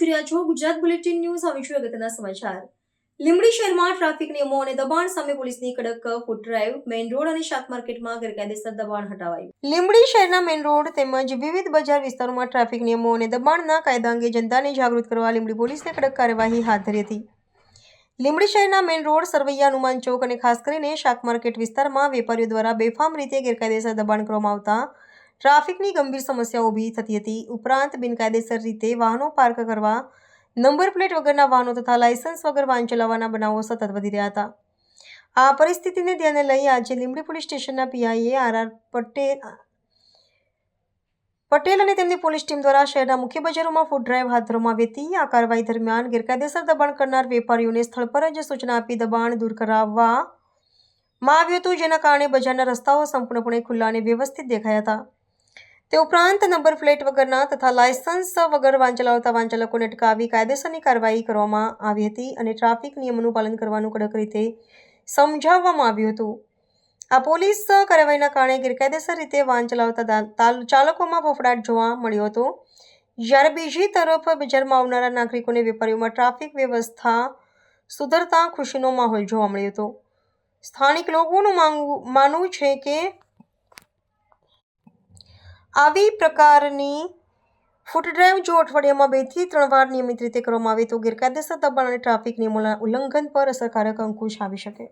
છો? Gujarat bulletin news હવે છું અગત્યના સમાચાર. લીંબડી શહેરમાં ટ્રાફિક નિયમો અને દબાણ સામે પોલીસની કડક ફૂટ ડ્રાઈવ મેઇન રોડ અને શાક માર્કેટમાં ગેરકાયદેસર દબાણ હટાવાયું. લીંબડી શહેરના મેઇન રોડ તેમજ વિવિધ બજાર વિસ્તારોમાં ટ્રાફિક નિયમો અને દબાણના કાયદા અંગે જનતાને જાગૃત કરવા લીંબડી પોલીસને કડક કાર્યવાહી હાથ ધરી હતી. લીંબડી શહેરના મેઇન રોડ સરવૈયા, હનુમાન ચોક અને ખાસ કરીને શાક માર્કેટ વિસ્તારમાં વેપારીઓ દ્વારા બેફામ રીતે ગેરકાયદેસર દબાણ કરવામાં આવતા ટ્રાફિકની ગંભીર સમસ્યા ઊભી થતી હતી. ઉપરાંત બિનકાયદેસર રીતે વાહનો પાર્ક કરવા, નંબર પ્લેટ વગરના વાહનો તથા લાયસન્સ વગર વાહન ચલાવવાના બનાવો સતત વધી રહ્યા હતા. આ પરિસ્થિતિને ધ્યાને લઈ આજે લીંબડી પોલીસ સ્ટેશનના પીઆઈએ આર આર પટેલ પટેલ અને તેમની પોલીસ ટીમ દ્વારા શહેરના મુખ્ય બજારોમાં ફૂડ ડ્રાઈવ હાથ ધરવામાં આવી હતી. આ કાર્યવાહી દરમિયાન ગેરકાયદેસર દબાણ કરનાર વેપારીઓને સ્થળ પર જ સૂચના આપી દબાણ દૂર કરાવવામાં આવ્યું હતું, જેના કારણે બજારના રસ્તાઓ સંપૂર્ણપણે ખુલ્લા અને વ્યવસ્થિત દેખાયા હતા. તે ઉપરાંત નંબર પ્લેટ વગરના તથા લાયસન્સ વગર વાહન ચલાવતા વાહન ચાલકોને અટકાવી કાયદેસરની કાર્યવાહી કરવામાં આવી હતી અને ટ્રાફિક નિયમોનું પાલન કરવાનું કડક રીતે સમજાવવામાં આવ્યું હતું. આ પોલીસ કાર્યવાહીના કારણે ગેરકાયદેસર રીતે વાહન ચલાવતા ચાલકોમાં ફફડાટ જોવા મળ્યો હતો. જ્યારે બીજી તરફ બજારમાં આવનારા નાગરિકોને વેપારીઓમાં ટ્રાફિક વ્યવસ્થા સુધરતા ખુશીનો માહોલ જોવા મળ્યો હતો. સ્થાનિક લોકોનું માંગવું માનવું છે કે આવી પ્રકારની ફૂટ ડ્રાઈવ જો અઠવાડિયામાં બેથી ત્રણ વાર નિયમિત રીતે કરવામાં આવે તો ગેરકાયદેસર દબાણ અને ટ્રાફિક નિયમોના ઉલ્લંઘન પર અસરકારક અંકુશ આવી શકે.